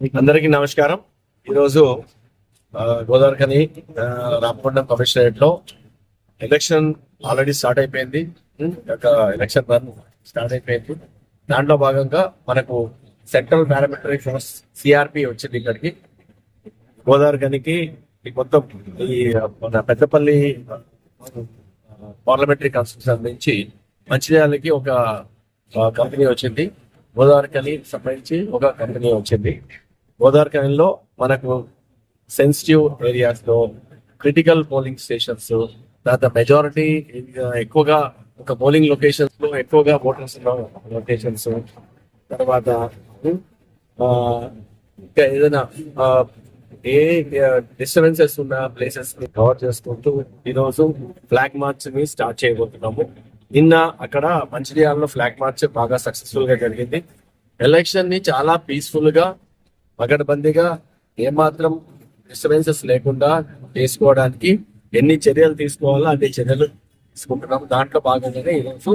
అందరికీ నమస్కారం. ఈరోజు గోదావరికని రామకొండం కమిషనరేట్లో ఎలక్షన్ ఆల్రెడీ స్టార్ట్ అయిపోయింది. ఎలక్షన్ రన్ స్టార్ట్ అయిపోయింది. దాంట్లో భాగంగా మనకు సెంట్రల్ పారామిలిటరీ ఫోర్స్ సిఆర్పి వచ్చింది ఇక్కడికి. గోదావరికనికి ఈ మొత్తం ఈ మన పెద్దపల్లి పార్లమెంటరీ కాన్స్టిట్యూషన్ నుంచి మంచిర్యాలకి ఒక కంపెనీ వచ్చింది. గోదావరికని సంబంధించి ఒక కంపెనీ వచ్చింది. గోదావరికనిలో మనకు సెన్సిటివ్ ఏరియాస్లో క్రిటికల్ పోలింగ్ స్టేషన్స్ తర్వాత మెజారిటీ ఎక్కువగా ఒక పోలింగ్ లొకేషన్స్లో ఎక్కువగా ఓటర్స్ లొకేషన్స్ తర్వాత ఇంకా ఏదైనా ఏ డిస్టర్బెన్సెస్ ఉన్న ప్లేసెస్ని కవర్ చేసుకుంటూ ఈరోజు ఫ్లాగ్ మార్చ్ని స్టార్ట్ చేయబోతున్నాము. నిన్న అక్కడ మంచిర్యాలలో ఫ్లాగ్ మార్చ్ బాగా సక్సెస్ఫుల్గా జరిగింది. ఎలక్షన్ని చాలా పీస్ఫుల్గా పగడబందీగా ఏమాత్రం డిస్టర్బెన్సెస్ లేకుండా చేసుకోవడానికి ఎన్ని చర్యలు తీసుకోవాలో అన్ని చర్యలు తీసుకుంటున్నాం దాంట్లో భాగంగానే ఈరోజు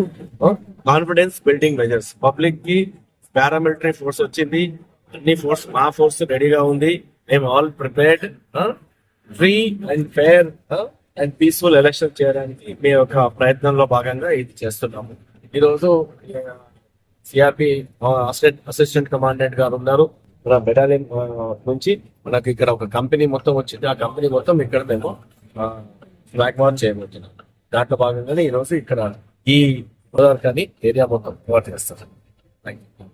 కాన్ఫిడెన్స్ బిల్డింగ్ మెజర్స్ పబ్లిక్కి పారామిలిటరీ ఫోర్స్ వచ్చింది. అన్ని ఫోర్స్ మా ఫోర్స్ రెడీగా ఉంది. మేము all prepared free and fair and peaceful election చేయడానికి మీ యొక్క ప్రయత్నంలో భాగంగా ఇది చేస్తున్నాము. ఈరోజు సిఆర్పి అసిస్టెంట్ కమాండెంట్ గారు ఉన్నారు. మన బెటాలియన్ నుంచి మనకి ఇక్కడ ఒక కంపెనీ మొత్తం వచ్చింది. ఆ కంపెనీ మొత్తం ఇక్కడ మేము ఫ్లాగ్ మార్చ్ చేయబోతున్నాం. దాంట్లో భాగంగానే ఈరోజు ఇక్కడ ఈ గోదావరి ఏరియా మొత్తం కవర్ చేస్తాం. Thank you